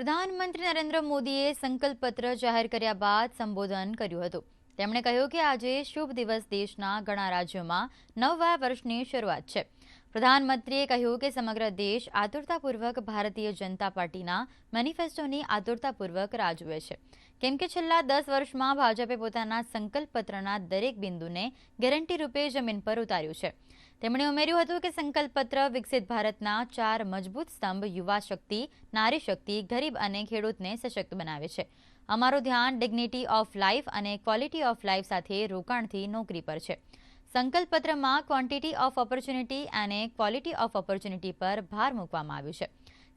પ્રધાનમંત્રી નરેન્દ્ર મોદીએ સંકલ્પપત્ર જાહેર કર્યા બાદ સંબોધન કર્યું હતું. તેમણે કહ્યું કે આજે શુભ દિવસ દેશના ઘણા રાજ્યોમાં નવા વર્ષની શરૂઆત છે. પ્રધાનમંત્રીએ કહ્યું કે સમગ્ર દેશ આતુરતાપૂર્વક ભારતીય જનતા પાર્ટીના મેનિફેસ્ટોની આતુરતાપૂર્વક રાહ જુએ છે. કેમ કે છેલ્લા દસ વર્ષમાં ભાજપે પોતાના સંકલ્પ પત્રના દરેક બિંદુને ગેરંટી રૂપે જમીન પર ઉતાર્યું છે. તેમણે ઉમેર્યું હતું કે સંકલ્પ પત્ર વિકસિત ભારતના ચાર મજબૂત સ્તંભ યુવા શક્તિ, નારી શક્તિ, ગરીબ અને ખેડૂતને સશક્ત બનાવે છે. અમારું ધ્યાન ડિગ્નિટી ઓફ લાઈફ અને ક્વોલિટી ઓફ લાઈફ સાથે રોકાણથી નોકરી પર છે. સંકલ્પ પત્રમાં ક્વોન્ટિટી ઓફ ઓપોર્ચ્યુનિટી અને ક્વોલિટી ઓફ ઓપોર્ચ્યુનિટી પર ભાર મૂકવામાં આવ્યું છે.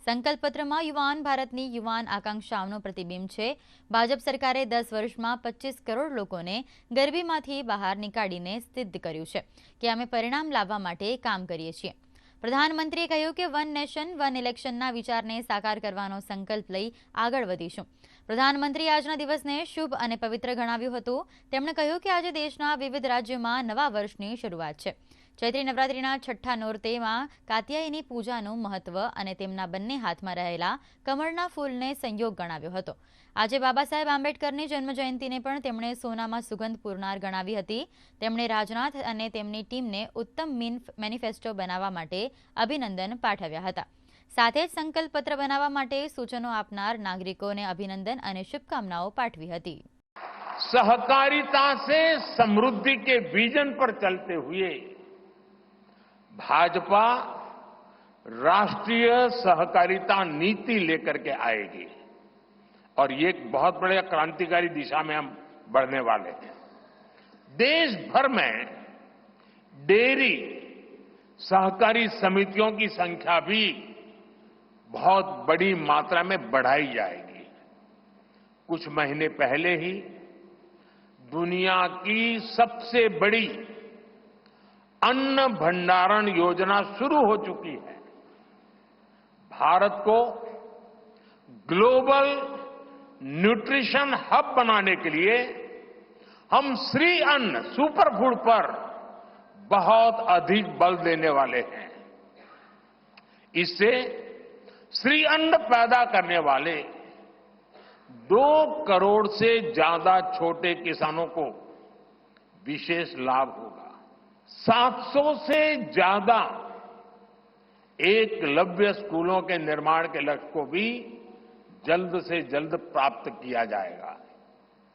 સંકલ્પ પત્રમાં યુવાન ભારતની યુવાન આકાંક્ષાઓનું પ્રતિબિંબ છે. ભાજપ સરકારે દસ વર્ષમાં પચીસ કરોડ લોકોને ગરબીમાંથી બહાર નીકાળીને સિદ્ધ કર્યું છે કે અમે પરિણામ લાવવા માટે કામ કરીએ છીએ. પ્રધાનમંત્રીએ કહ્યું કે વન નેશન, વન ઇલેક્શનના વિચારને સાકાર કરવાનો સંકલ્પ લઈ આગળ વધીશું. પ્રધાનમંત્રીએ આજના દિવસને શુભ અને પવિત્ર ગણાવ્યું હતું. તેમણે કહ્યું કે આજે દેશના વિવિધ રાજ્યોમાં નવા વર્ષની શરૂઆત છે. ચૈત્રી નવરાત્રિના છઠ્ઠા નોરતેમાં કાત્યાયની પૂજાનું મહત્વ અને તેમના બંને હાથમાં રહેલા કમળના ફૂલને સંયોગ ગણાવ્યો હતો. આજે બાબા સાહેબ આંબેડકરની જન્મજયંતિને પણ તેમણે સોનામાં સુગંધ પૂરનાર ગણાવી હતી. તેમણે રાજનાથ અને તેમની ટીમને ઉત્તમ મીન મેનિફેસ્ટો બનાવવા માટે અભિનંદન પાઠવ્યા હતા. સાથે જ સંકલ્પ પત્ર બનાવવા માટે સૂચનો આપનાર નાગરિકોને અભિનંદન અને શુભકામનાઓ પાઠવી હતી सहकारिता से समृद्धि के विजन पर चलते हुए भाजपा राष्ट्रीय सहकारिता नीति लेकर के आएगी और ये एक बहुत बड़े क्रांतिकारी दिशा में हम बढ़ने वाले हैं देश भर में डेयरी सहकारी समितियों की संख्या भी बहुत बड़ी मात्रा में बढ़ाई जाएगी। कुछ महीने पहले ही दुनिया की सबसे बड़ी अन्न भंडारण योजना शुरू हो चुकी है। भारत को ग्लोबल न्यूट्रिशन हब बनाने के लिए हम श्री अन्न सुपर फ़ूड पर बहुत अधिक बल देने वाले हैं। इससे श्री अन्न पैदा करने वाले दो करोड़ से ज़्यादा छोटे किसानों को विशेष लाभ होगा। 700 से ज़्यादा एकलव्य स्कूलों के निर्माण के लक्ष्य को भी जल्द से जल्द प्राप्त किया जाएगा।